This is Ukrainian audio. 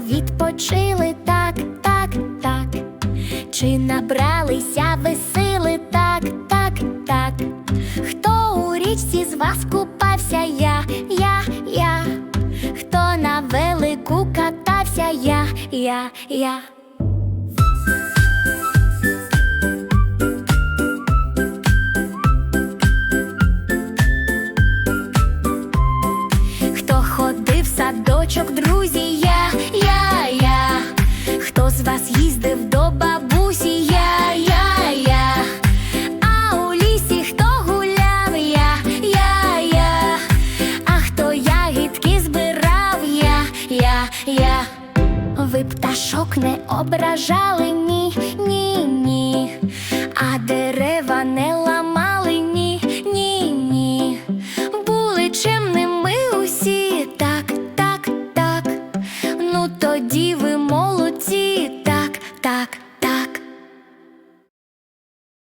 відпочили так, так, так. Чи набралися ви сили так, так, так. Хто у річці з вас купався? Я, я, я. Хто на велику катався? Я, я, я. Друзі, до бабусі, я, я, я. А у лісі хто гуляв, я, я, я. А хто ягідки збирав, я, я, я. Ви пташок не ображали, так.